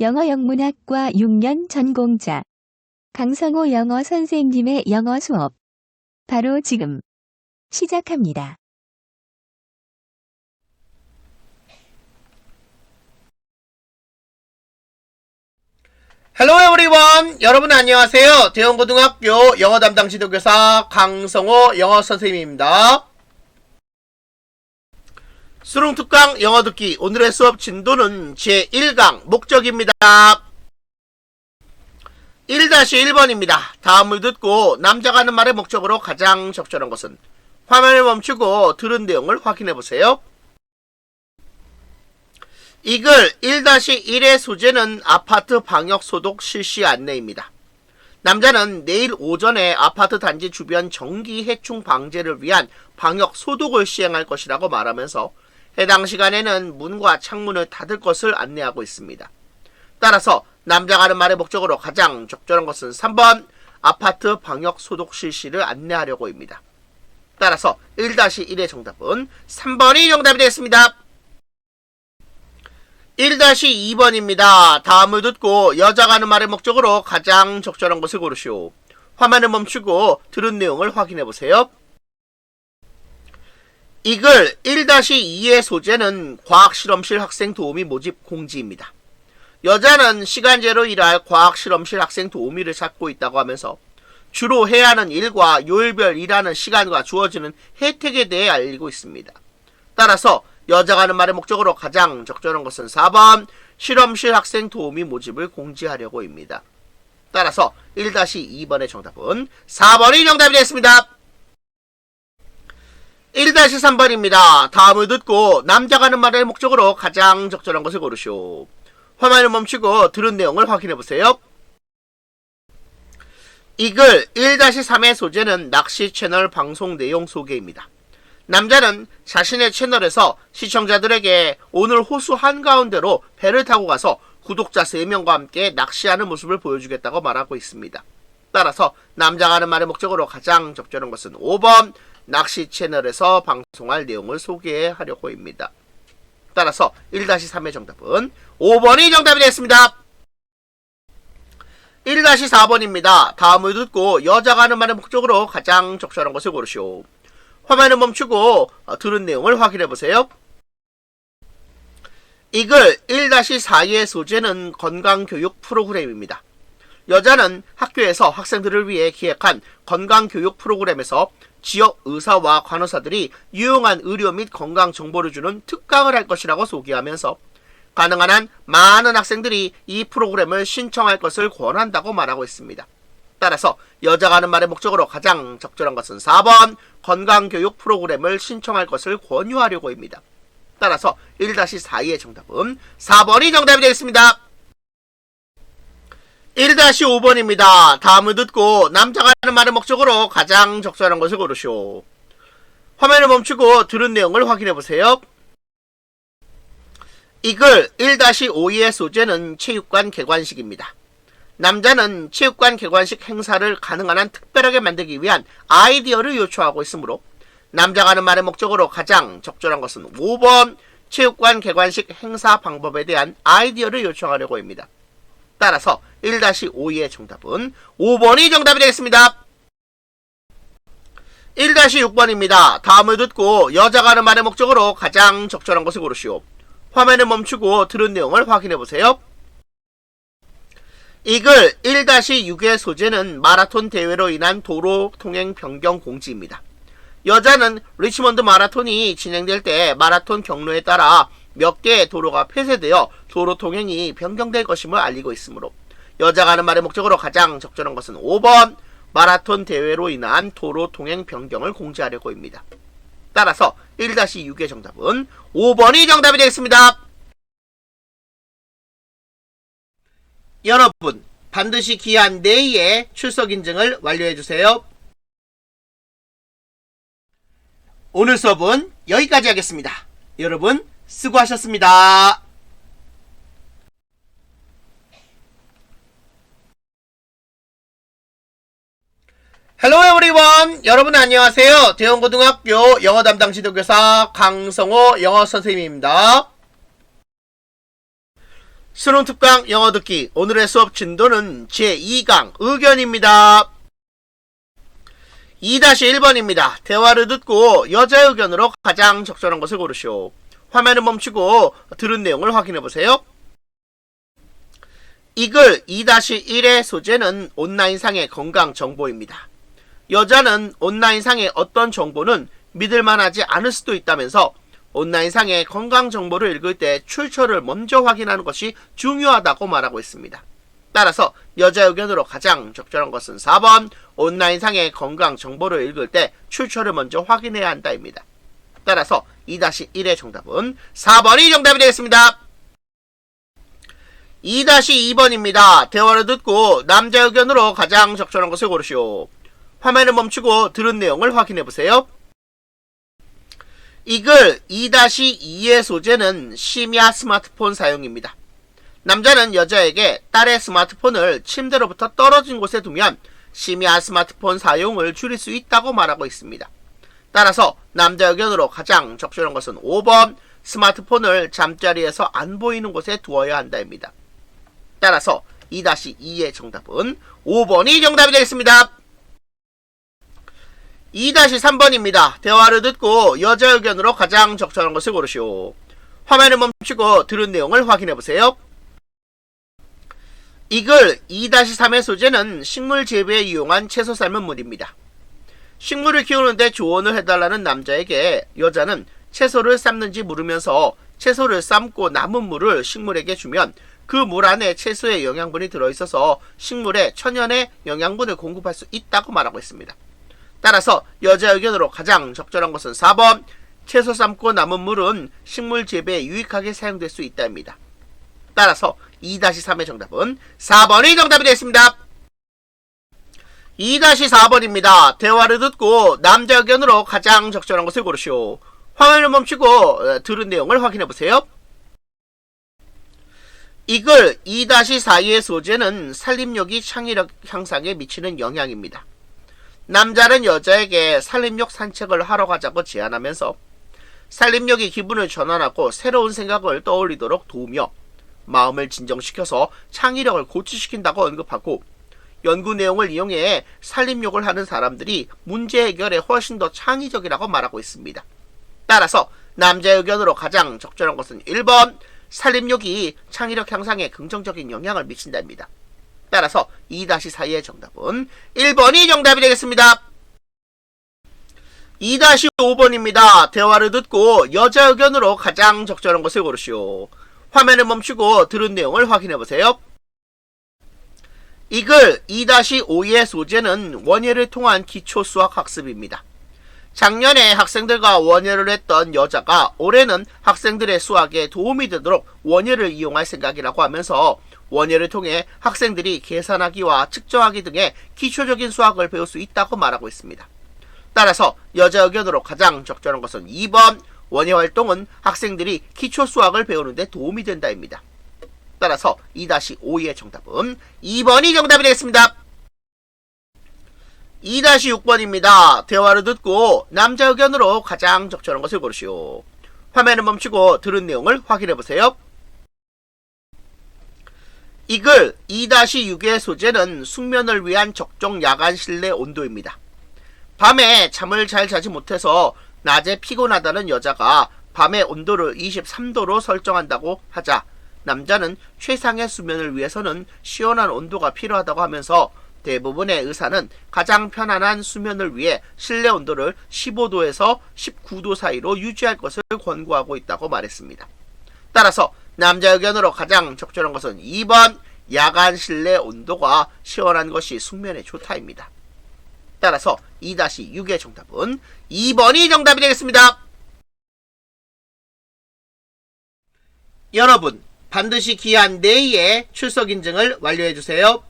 영어 영문학과 6년 전공자 강성호 영어 선생님의 영어 수업 바로 지금 시작합니다. Hello everyone! 여러분 안녕하세요. 대형고등학교 영어 담당 지도교사 강성호 영어 선생님입니다. 수능 특강 영어 듣기 오늘의 수업 진도는 제1강 목적입니다. 1-1번입니다. 다음을 듣고 남자가 하는 말의 목적으로 가장 적절한 것은 화면을 멈추고 들은 내용을 확인해 보세요. 이 글 1-1의 소재는 아파트 방역 소독 실시 안내입니다. 남자는 내일 오전에 아파트 단지 주변 전기 해충 방제를 위한 방역 소독을 시행할 것이라고 말하면서 해당 시간에는 문과 창문을 닫을 것을 안내하고 있습니다. 따라서 남자가 하는 말의 목적으로 가장 적절한 것은 3번 아파트 방역 소독 실시를 안내하려고입니다. 따라서 1-1의 정답은 3번이 정답이 되겠습니다. 1-2번입니다. 다음을 듣고 여자가 하는 말의 목적으로 가장 적절한 것을 고르시오. 화면을 멈추고 들은 내용을 확인해 보세요. 이글 1-2의 소재는 과학실험실 학생 도우미 모집 공지입니다. 여자는 시간제로 일할 과학실험실 학생 도우미를 찾고 있다고 하면서 주로 해야 하는 일과 요일별 일하는 시간과 주어지는 혜택에 대해 알리고 있습니다. 따라서 여자가 하는 말의 목적으로 가장 적절한 것은 4번 실험실 학생 도우미 모집을 공지하려고입니다. 따라서 1-2번의 정답은 4번이 정답이 됐습니다. 1-3번입니다. 다음을 듣고 남자가 하는 말의 목적으로 가장 적절한 것을 고르시오. 화면을 멈추고 들은 내용을 확인해 보세요. 이 글 1-3의 소재는 낚시 채널 방송 내용 소개입니다. 남자는 자신의 채널에서 시청자들에게 오늘 호수 한가운데로 배를 타고 가서 구독자 3명과 함께 낚시하는 모습을 보여주겠다고 말하고 있습니다. 따라서 남자가 하는 말의 목적으로 가장 적절한 것은 5번 낚시 채널에서 방송할 내용을 소개하려고 합니다. 따라서 1-3의 정답은 5번이 정답이 되겠습니다. 1-4번입니다. 다음을 듣고 여자가 하는 말의 목적으로 가장 적절한 것을 고르시오. 화면을 멈추고 어, 들은 내용을 확인해 보세요. 이글 1-4의 소재는 건강교육 프로그램입니다. 여자는 학교에서 학생들을 위해 기획한 건강교육 프로그램에서 지역 의사와 간호사들이 유용한 의료 및 건강 정보를 주는 특강을 할 것이라고 소개하면서 가능한 한 많은 학생들이 이 프로그램을 신청할 것을 권한다고 말하고 있습니다. 따라서 여자가 하는 말의 목적으로 가장 적절한 것은 4번 건강교육 프로그램을 신청할 것을 권유하려고 합니다. 따라서 1-4의 정답은 4번이 정답이 되겠습니다. 1-5번입니다. 다음을 듣고 남자가 하는 말의 목적으로 가장 적절한 것을 고르시오. 화면을 멈추고 들은 내용을 확인해 보세요. 이 글 1-5의 소재는 체육관 개관식입니다. 남자는 체육관 개관식 행사를 가능한 한 특별하게 만들기 위한 아이디어를 요청하고 있으므로 남자가 하는 말의 목적으로 가장 적절한 것은 5번 체육관 개관식 행사 방법에 대한 아이디어를 요청하려고 합니다. 따라서 1-5의 정답은 5번이 정답이 되겠습니다. 1-6번입니다. 다음을 듣고 여자가 하는 말의 목적으로 가장 적절한 것을 고르시오. 화면을 멈추고 들은 내용을 확인해 보세요. 이 글 1-6의 소재는 마라톤 대회로 인한 도로 통행 변경 공지입니다. 여자는 리치먼드 마라톤이 진행될 때 마라톤 경로에 따라 몇 개의 도로가 폐쇄되어 도로 통행이 변경될 것임을 알리고 있으므로 여자가 하는 말의 목적으로 가장 적절한 것은 5번 마라톤 대회로 인한 도로 통행 변경을 공지하려고 합니다. 따라서 1-6의 정답은 5번이 정답이 되겠습니다. 여러분, 반드시 기한 내에 출석 인증을 완료해 주세요. 오늘 수업은 여기까지 하겠습니다. 여러분, 수고하셨습니다. 헬로 에브리원 여러분 안녕하세요 대원고등학교 영어 담당 지도교사 강성호 영어 선생님입니다 수능 특강 영어 듣기 오늘의 수업 진도는 제2강 의견입니다. 2-1번입니다. 대화를 듣고 여자 의견으로 가장 적절한 것을 고르시오. 화면을 멈추고 들은 내용을 확인해 보세요. 이글 2-1의 소재는 온라인상의 건강 정보입니다. 여자는 온라인상의 어떤 정보는 믿을만하지 않을 수도 있다면서 온라인상의 건강 정보를 읽을 때 출처를 먼저 확인하는 것이 중요하다고 말하고 있습니다. 따라서 여자 의견으로 가장 적절한 것은 4번 온라인상의 건강 정보를 읽을 때 출처를 먼저 확인해야 한다입니다. 따라서 2-1의 정답은 4번이 정답이 되겠습니다. 2-2번입니다. 대화를 듣고 남자 의견으로 가장 적절한 것을 고르시오. 화면을 멈추고 들은 내용을 확인해 보세요. 이 글 2-2의 소재는 심야 스마트폰 사용입니다. 남자는 여자에게 딸의 스마트폰을 침대로부터 떨어진 곳에 두면 심야 스마트폰 사용을 줄일 수 있다고 말하고 있습니다. 따라서 남자 의견으로 가장 적절한 것은 5번 스마트폰을 잠자리에서 안 보이는 곳에 두어야 한다입니다. 따라서 2-2의 정답은 5번이 정답이 되겠습니다. 2-3번입니다. 대화를 듣고 여자 의견으로 가장 적절한 것을 고르시오. 화면을 멈추고 들은 내용을 확인해 보세요. 이 글 2-3의 소재는 식물 재배에 이용한 채소 삶은 물입니다. 식물을 키우는데 조언을 해달라는 남자에게 여자는 채소를 삶는지 물으면서 채소를 삶고 남은 물을 식물에게 주면 그 물 안에 채소의 영양분이 들어있어서 식물에 천연의 영양분을 공급할 수 있다고 말하고 있습니다. 따라서 여자 의견으로 가장 적절한 것은 4번 채소 삶고 남은 물은 식물 재배에 유익하게 사용될 수 있다입니다. 따라서 2-3의 정답은 4번이 정답이 되겠습니다. 2-4번입니다. 대화를 듣고 남자 의견으로 가장 적절한 것을 고르시오. 화면을 멈추고 어, 들은 내용을 확인해 보세요. 이 글 2-4의 소재는 살림력이 창의력 향상에 미치는 영향입니다. 남자는 여자에게 살림력 산책을 하러 가자고 제안하면서 살림력이 기분을 전환하고 새로운 생각을 떠올리도록 도우며 마음을 진정시켜서 창의력을 고취시킨다고 언급하고 연구 내용을 이용해 살림욕을 하는 사람들이 문제 해결에 훨씬 더 창의적이라고 말하고 있습니다. 따라서 남자 의견으로 가장 적절한 것은 1번 살림욕이 창의력 향상에 긍정적인 영향을 미친다입니다. 따라서 2-4의 정답은 1번이 정답이 되겠습니다. 2-5번입니다. 대화를 듣고 여자 의견으로 가장 적절한 것을 고르시오. 화면을 멈추고 들은 내용을 확인해 보세요. 이글 2-5의 소재는 원예를 통한 기초 수학 학습입니다. 작년에 학생들과 원예를 했던 여자가 올해는 학생들의 수학에 도움이 되도록 원예를 이용할 생각이라고 하면서 원예를 통해 학생들이 계산하기와 측정하기 등의 기초적인 수학을 배울 수 있다고 말하고 있습니다. 따라서 여자 의견으로 가장 적절한 것은 2번 원예 활동은 학생들이 기초 수학을 배우는 데 도움이 된다입니다. 따라서 2-5의 정답은 2번이 정답이 되겠습니다. 2-6번입니다. 대화를 듣고 남자 의견으로 가장 적절한 것을 고르시오. 화면을 멈추고 들은 내용을 확인해 보세요. 이 글 2-6의 소재는 숙면을 위한 적정 야간 실내 온도입니다. 밤에 잠을 잘 자지 못해서 낮에 피곤하다는 여자가 밤의 온도를 23도로 설정한다고 하자 남자는 최상의 수면을 위해서는 시원한 온도가 필요하다고 하면서 대부분의 의사는 가장 편안한 수면을 위해 실내 온도를 15도에서 19도 사이로 유지할 것을 권고하고 있다고 말했습니다. 따라서 남자 의견으로 가장 적절한 것은 2번 야간 실내 온도가 시원한 것이 숙면에 좋다입니다. 따라서 2-6의 정답은 2번이 정답이 되겠습니다. 여러분, 반드시 기한 내에 출석 인증을 완료해 주세요.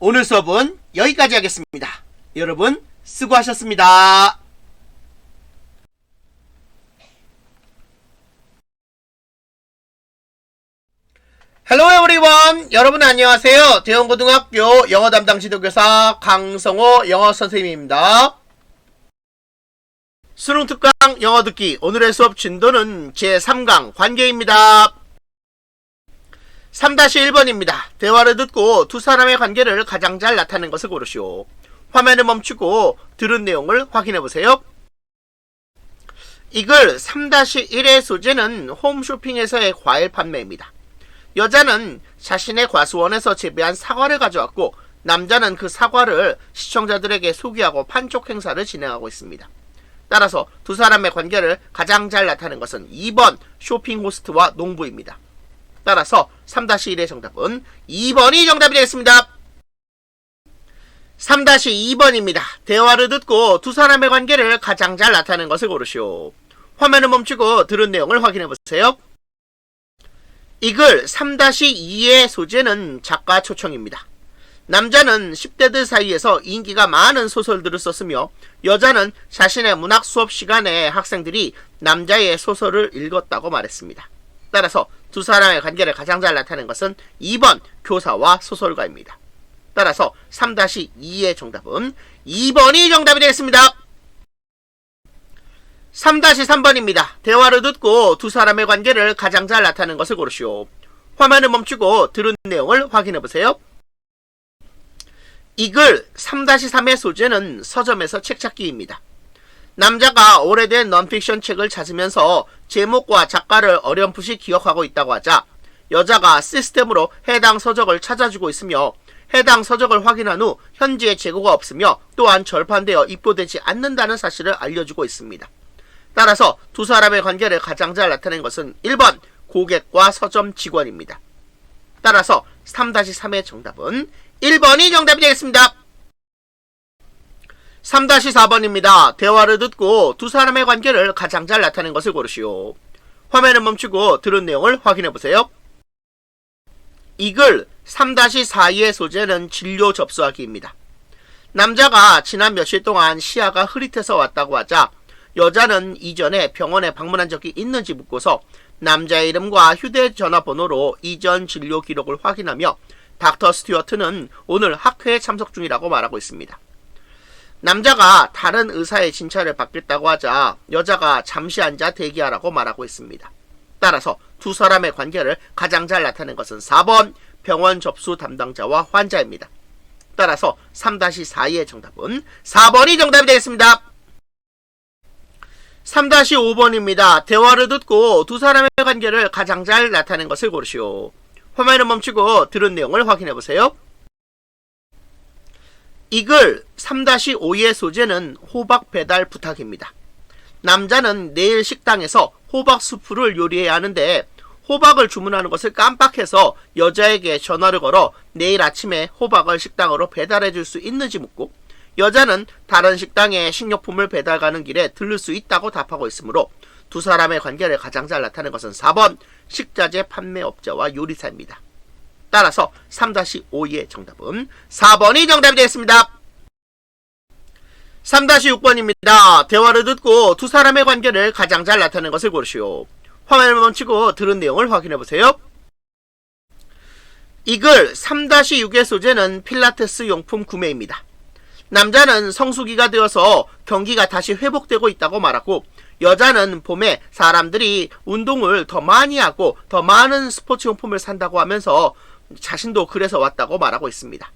오늘 수업은 여기까지 하겠습니다. 여러분, 수고하셨습니다. 헬로 에브리원 여러분 안녕하세요 대원고등학교 영어 담당 지도교사 강성호 영어 선생님입니다 수능 특강 영어 듣기 오늘의 수업 진도는 제3강 관계입니다. 3-1번입니다. 대화를 듣고 두 사람의 관계를 가장 잘 나타낸 것을 고르시오. 화면을 멈추고 들은 내용을 확인해 보세요. 이글 3-1의 소재는 홈쇼핑에서의 과일 판매입니다. 여자는 자신의 과수원에서 재배한 사과를 가져왔고 남자는 그 사과를 시청자들에게 소개하고 판촉 행사를 진행하고 있습니다. 따라서 두 사람의 관계를 가장 잘 나타낸 것은 2번 쇼핑 호스트와 농부입니다. 따라서 3-1의 정답은 2번이 정답이 되겠습니다. 3-2번입니다. 대화를 듣고 두 사람의 관계를 가장 잘 나타낸 것을 고르시오. 화면을 멈추고 들은 내용을 확인해 보세요. 이 글 3-2의 소재는 작가 초청입니다. 남자는 10대들 사이에서 인기가 많은 소설들을 썼으며 여자는 자신의 문학 수업 시간에 학생들이 남자의 소설을 읽었다고 말했습니다. 따라서 두 사람의 관계를 가장 잘 나타낸 것은 2번 교사와 소설가입니다. 따라서 3-2의 정답은 2번이 정답이 되겠습니다. 3-3번입니다. 대화를 듣고 두 사람의 관계를 가장 잘 나타낸 것을 고르시오. 화면을 멈추고 들은 내용을 확인해 보세요. 이글 3-3의 소재는 서점에서 책 찾기입니다. 남자가 오래된 넌픽션 책을 찾으면서 제목과 작가를 어렴풋이 기억하고 있다고 하자 여자가 시스템으로 해당 서적을 찾아주고 있으며 해당 서적을 확인한 후 현지에 재고가 없으며 또한 절판되어 입고되지 않는다는 사실을 알려주고 있습니다. 따라서 두 사람의 관계를 가장 잘 나타낸 것은 1번 고객과 서점 직원입니다. 따라서 3-3의 정답은 1번이 정답이 되겠습니다. 3-4번입니다. 대화를 듣고 두 사람의 관계를 가장 잘 나타낸 것을 고르시오. 화면을 멈추고 들은 내용을 확인해 보세요. 이 글 3-4의 소재는 진료 접수하기입니다. 남자가 지난 며칠 동안 시야가 흐릿해서 왔다고 하자 여자는 이전에 병원에 방문한 적이 있는지 묻고서 남자의 이름과 휴대전화 번호로 이전 진료 기록을 확인하며 닥터 스튜어트는 오늘 학회에 참석 중이라고 말하고 있습니다. 남자가 다른 의사의 진찰을 받겠다고 하자 여자가 잠시 앉아 대기하라고 말하고 있습니다. 따라서 두 사람의 관계를 가장 잘 나타낸 것은 4번 병원 접수 담당자와 환자입니다. 따라서 3-4의 정답은 4번이 정답이 되겠습니다. 3-5번입니다. 대화를 듣고 두 사람의 관계를 가장 잘 나타낸 것을 고르시오. 화면을 멈추고 들은 내용을 확인해 보세요. 이 글 3-5의 소재는 호박 배달 부탁입니다. 남자는 내일 식당에서 호박 수프를 요리해야 하는데 호박을 주문하는 것을 깜빡해서 여자에게 전화를 걸어 내일 아침에 호박을 식당으로 배달해 줄 수 있는지 묻고 여자는 다른 식당에 식료품을 배달 가는 길에 들를 수 있다고 답하고 있으므로 두 사람의 관계를 가장 잘 나타낸 것은 4번 식자재 판매업자와 요리사입니다. 따라서 3-5의 정답은 4번이 정답이 되겠습니다. 3-6번입니다. 대화를 듣고 두 사람의 관계를 가장 잘 나타낸 것을 고르시오. 화면을 멈추고 들은 내용을 확인해 보세요. 이 글 3-6의 소재는 필라테스 용품 구매입니다. 남자는 성수기가 되어서 경기가 다시 회복되고 있다고 말하고 여자는 봄에 사람들이 운동을 더 많이 하고 더 많은 스포츠 용품을 산다고 하면서 자신도 그래서 왔다고 말하고 있습니다.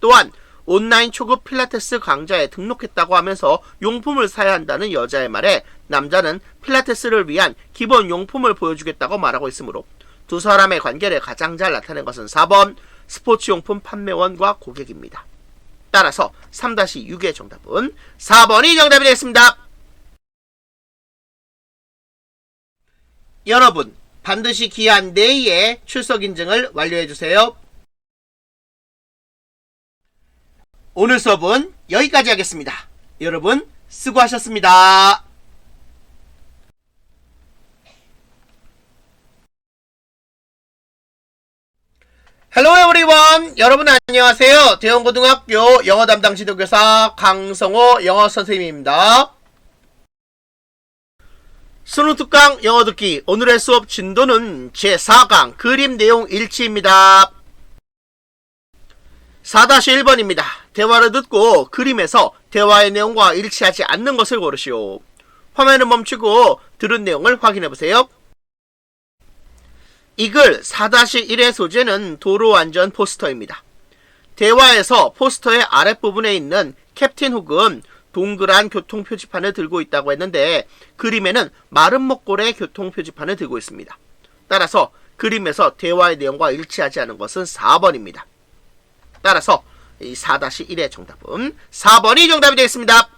또한 온라인 초급 필라테스 강좌에 등록했다고 하면서 용품을 사야 한다는 여자의 말에 남자는 필라테스를 위한 기본 용품을 보여주겠다고 말하고 있으므로 두 사람의 관계를 가장 잘 나타낸 것은 4번 스포츠 용품 판매원과 고객입니다. 따라서 3-6의 정답은 4번이 정답이 되겠습니다. 여러분, 반드시 기한 내에 출석 인증을 완료해 주세요. 오늘 수업은 여기까지 하겠습니다. 여러분, 수고하셨습니다. 헬로 에브리원 여러분 안녕하세요 대원고등학교 영어 담당 지도교사 강성호 영어 선생님입니다 수능 특강 영어 듣기. 오늘의 수업 진도는 제4강. 그림 내용 일치입니다. 4-1번입니다. 대화를 듣고 그림에서 대화의 내용과 일치하지 않는 것을 고르시오. 화면을 멈추고 들은 내용을 확인해 보세요. 이 글 4-1의 소재는 도로 안전 포스터입니다. 대화에서 포스터의 아랫부분에 있는 캡틴 훅은 동그란 교통 표지판을 들고 있다고 했는데 그림에는 마른 목골의 교통 표지판을 들고 있습니다. 따라서 그림에서 대화의 내용과 일치하지 않은 것은 4번입니다. 따라서 이 4-1의 정답은 4번이 정답이 되겠습니다.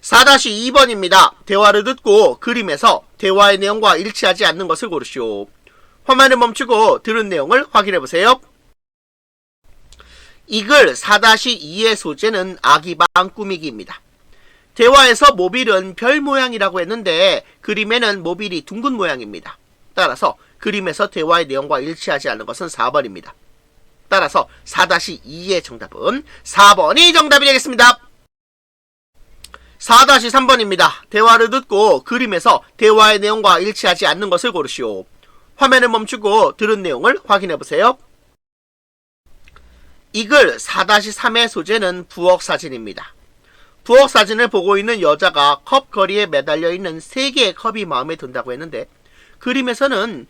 4-2번입니다. 대화를 듣고 그림에서 대화의 내용과 일치하지 않는 것을 고르시오. 화면을 멈추고 들은 내용을 확인해 보세요. 이글 4-2의 소재는 아기방 꾸미기입니다. 대화에서 모빌은 별 모양이라고 했는데 그림에는 모빌이 둥근 모양입니다. 따라서 그림에서 대화의 내용과 일치하지 않는 것은 4번입니다. 따라서 4-2의 정답은 4번이 정답이 되겠습니다. 4-3번입니다. 대화를 듣고 그림에서 대화의 내용과 일치하지 않는 것을 고르시오. 화면을 멈추고 들은 내용을 확인해 보세요. 이글 4-3의 소재는 부엌 사진입니다. 부엌 사진을 보고 있는 여자가 컵 거리에 매달려 있는 세 개의 컵이 마음에 든다고 했는데 그림에서는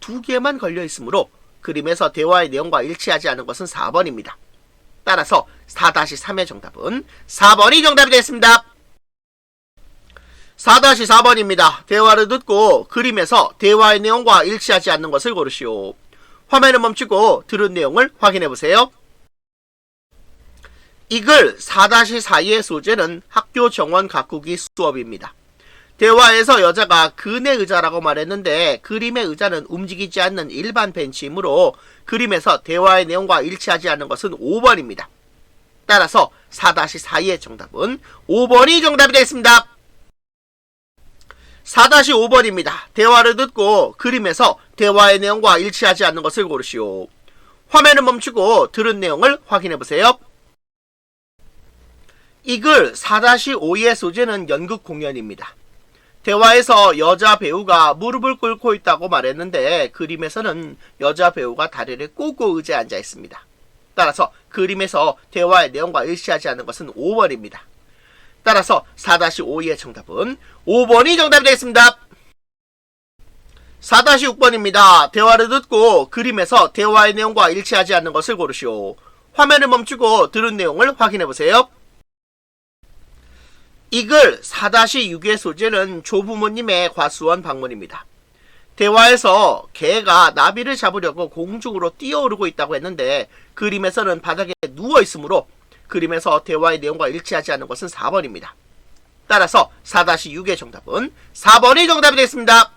두 개만 걸려 있으므로 그림에서 대화의 내용과 일치하지 않은 것은 4번입니다. 따라서 4-3의 정답은 4번이 정답이 되겠습니다. 4-4번입니다. 대화를 듣고 그림에서 대화의 내용과 일치하지 않는 것을 고르시오. 화면을 멈추고 들은 내용을 확인해 보세요. 이글 4-4의 소재는 학교 정원 가꾸기 수업입니다. 대화에서 여자가 그네 의자라고 말했는데 그림의 의자는 움직이지 않는 일반 벤치이므로 그림에서 대화의 내용과 일치하지 않는 것은 5번입니다. 따라서 4-4의 정답은 5번이 정답이 되겠습니다. 4-5번입니다. 대화를 듣고 그림에서 대화의 내용과 일치하지 않는 것을 고르시오. 화면을 멈추고 들은 내용을 확인해 보세요. 이글 4-5의 소재는 연극 공연입니다. 대화에서 여자 배우가 무릎을 꿇고 있다고 말했는데 그림에서는 여자 배우가 다리를 꼬고 의자에 앉아 있습니다. 따라서 그림에서 대화의 내용과 일치하지 않는 것은 5번입니다. 따라서 4-5의 정답은 5번이 정답이 되겠습니다. 4-6번입니다. 대화를 듣고 그림에서 대화의 내용과 일치하지 않는 것을 고르시오. 화면을 멈추고 들은 내용을 확인해 보세요. 이글 4-6의 소재는 조부모님의 과수원 방문입니다. 대화에서 개가 나비를 잡으려고 공중으로 뛰어오르고 있다고 했는데 그림에서는 바닥에 누워 있으므로 그림에서 대화의 내용과 일치하지 않는 것은 4번입니다. 따라서 4-6의 정답은 4번이 정답이 되겠습니다.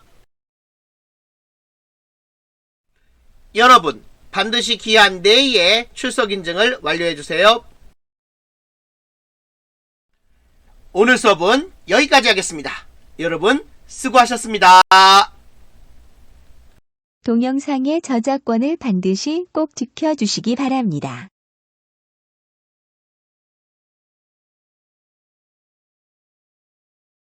여러분, 반드시 기한 내에 출석 인증을 완료해 주세요. 오늘 수업은 여기까지 하겠습니다. 여러분, 수고하셨습니다. 동영상의 저작권을 반드시 꼭 지켜주시기 바랍니다.